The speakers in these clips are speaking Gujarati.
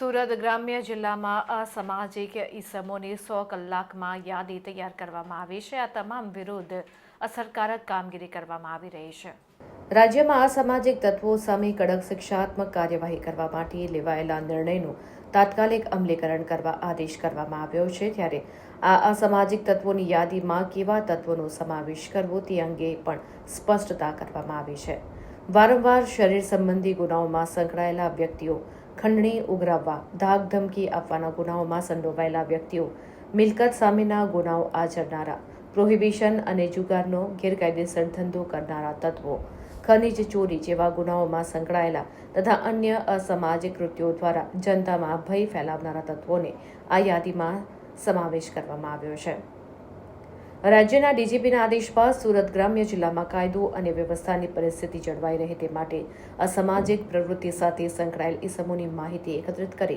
સુરત ગ્રામ્ય જિલ્લામાં અસામાજિક ઈસમોની સો કલાકમાં યાદી તૈયાર કરવામાં આવી છે. આ તમામ વિરુદ્ધ અસરકારક કામગીરી કરવામાં આવી રહી છે. રાજ્યમાં અસામાજિક તત્વો સામે કડક શિક્ષાત્મક કાર્યવાહી કરવા માટે લેવાયેલા નિર્ણયનું તાત્કાલિક અમલીકરણ કરવા આદેશ કરવામાં આવ્યો છે. ત્યારે આ અસામાજિક તત્વોની યાદીમાં કેવા તત્વોનો સમાવેશ કરવો તે અંગે પણ સ્પષ્ટતા કરવામાં આવી છે. વારંવાર શરીર સંબંધી ગુનાઓમાં સંકળાયેલા વ્યક્તિઓ ખંડણી ઉઘરાવવા, ધાક ધમકી આપવાના ગુનાઓમાં સંડોવાયેલા વ્યક્તિઓ, મિલકત સામેના ગુનાઓ આચરનારા, પ્રોહિબિશન અને જુગારનો ગેરકાયદેસર ધંધો કરનારા તત્વો, ખનિજ ચોરી જેવા ગુનાઓમાં સંકળાયેલા તથા અન્ય અસામાજિક કૃત્યો દ્વારા જનતામાં ભય ફેલાવનારા તત્વોને આ યાદીમાં સમાવેશ કરવામાં આવ્યો છે. રાજ્યના ડીજીપીના આદેશ બાદ સુરત ગ્રામ્ય જિલ્લામાં કાયદો અને વ્યવસ્થાની પરિસ્થિતિ જળવાઈ રહે તે માટે અસામાજિક પ્રવૃત્તિ સાથે સંકળાયેલ ઇસમોની માહિતી એકત્રિત કરી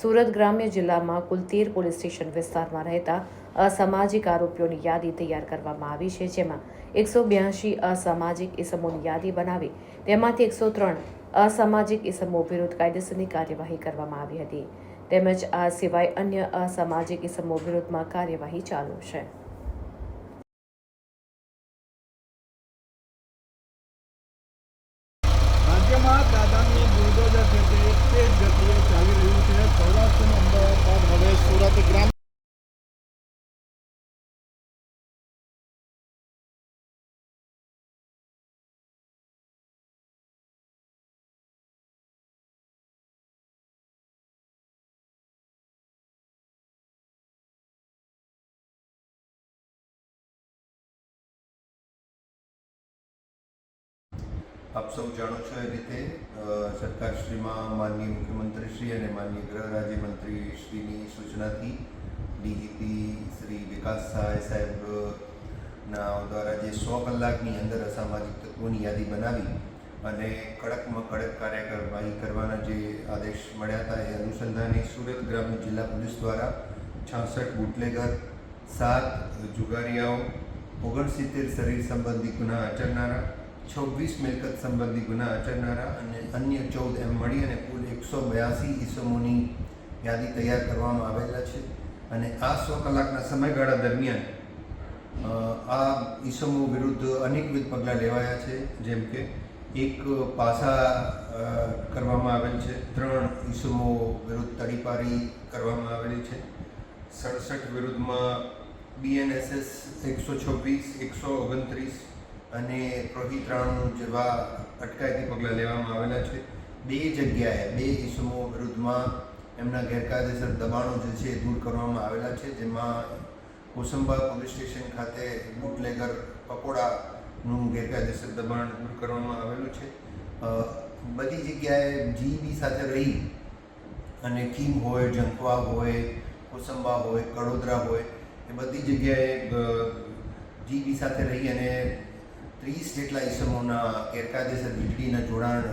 સુરત ગ્રામ્ય જિલ્લામાં કુલ તેર પોલીસ સ્ટેશન વિસ્તારમાં રહેતા અસામાજિક આરોપીઓની યાદી તૈયાર કરવામાં આવી છે. જેમાં એકસો બ્યાસી અસામાજિક ઇસમોની યાદી બનાવી તેમાંથી એકસો ત્રણ અસામાજિક ઇસમો વિરુદ્ધ કાયદેસરની કાર્યવાહી કરવામાં આવી હતી. તેમજ આ સિવાય અન્ય અસામાજિક ઇસમો વિરુદ્ધમાં કાર્યવાહી ચાલુ છે. રાજ્યમાં દાદાની બુલડોઝર છે તે જ ગતિએ ચાલી રહ્યું છે. સૌરાષ્ટ્રનું અમદાવાદ હવે સુરત ગ્રામ આપ સૌ જાણો છો એ રીતે સરકારશ્રીમાં માનનીય મુખ્યમંત્રીશ્રી અને માનનીય ગૃહ રાજ્યમંત્રીશ્રીની સૂચનાથી ડીજીપી શ્રી વિકાસ સહાય સાહેબના દ્વારા જે સો કલાકની અંદર અસામાજિક તત્વોની યાદી બનાવી અને કડકમાં કડક કાર્યવાહી કરવાના જે આદેશ મળ્યા હતા, એ અનુસંધાને સુરત ગ્રામ્ય જિલ્લા પોલીસ દ્વારા છાસઠ બુટલેગર, સાત જુગારીયાઓ, ઓગણસિત્તેર શરીર સંબંધી ગુના આચરનારા છવ્વીસ મિલકત સંબંધી ગુના આચરનારા અને અન્ય ચૌદ એમ મળી અને કુલ એકસો બ્યાસી ઈસમોની યાદી તૈયાર કરવામાં આવેલા છે. અને આ સો કલાકના સમયગાળા દરમિયાન આ ઈસમો વિરુદ્ધ અનેકવિધ પગલાં લેવાયા છે. જેમ કે, એક પાસા કરવામાં આવેલ છે. ત્રણ ઈસમો વિરુદ્ધ તડીપારી કરવામાં આવેલી છે. સડસઠ વિરુદ્ધમાં બીએનએસએસ એકસો છવ્વીસ, એકસો ઓગણત્રીસ અને પ્રોહિત્રાણું જેવા અટકાયતી પગલાં લેવામાં આવેલા છે. બે જગ્યાએ, બે ઈસમો વિરુદ્ધમાં એમના ગેરકાયદેસર દબાણો જે છે દૂર કરવામાં આવેલા છે, જેમાં કોસંબા પોલીસ સ્ટેશન ખાતે બુટલેગર પકોડાનું ગેરકાયદેસર દબાણ દૂર કરવામાં આવેલું છે. બધી જગ્યાએ જીબી સાથે રહી અને કીમ હોય જંખવા હોય કોસંબા હોય, કડોદરા હોય, એ બધી જગ્યાએ જીબી સાથે રહી અને ત્રીસ જેટલા ઈસમોના ગેરકાયદેસર વીજળીના જોડાણ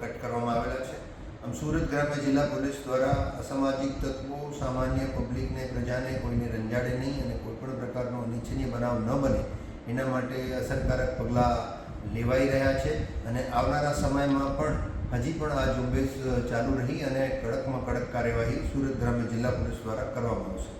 કટ કરવામાં આવેલા છે. આમ સુરત ગ્રામ્ય જિલ્લા પોલીસ દ્વારા અસામાજિક તત્વો, સામાન્ય પબ્લિકને, પ્રજાને કોઈને રંજાડે નહીં અને કોઈ પણ પ્રકારનો અનિચ્છનીય બનાવ ન બને, એના માટે અસરકારક પગલાં લેવાઈ રહ્યા છે. અને આવનારા સમયમાં પણ હજી પણ આ ઝુંબેશ ચાલુ રહી અને કડકમાં કડક કાર્યવાહી સુરત ગ્રામ્ય જિલ્લા પોલીસ દ્વારા કરવામાં આવશે.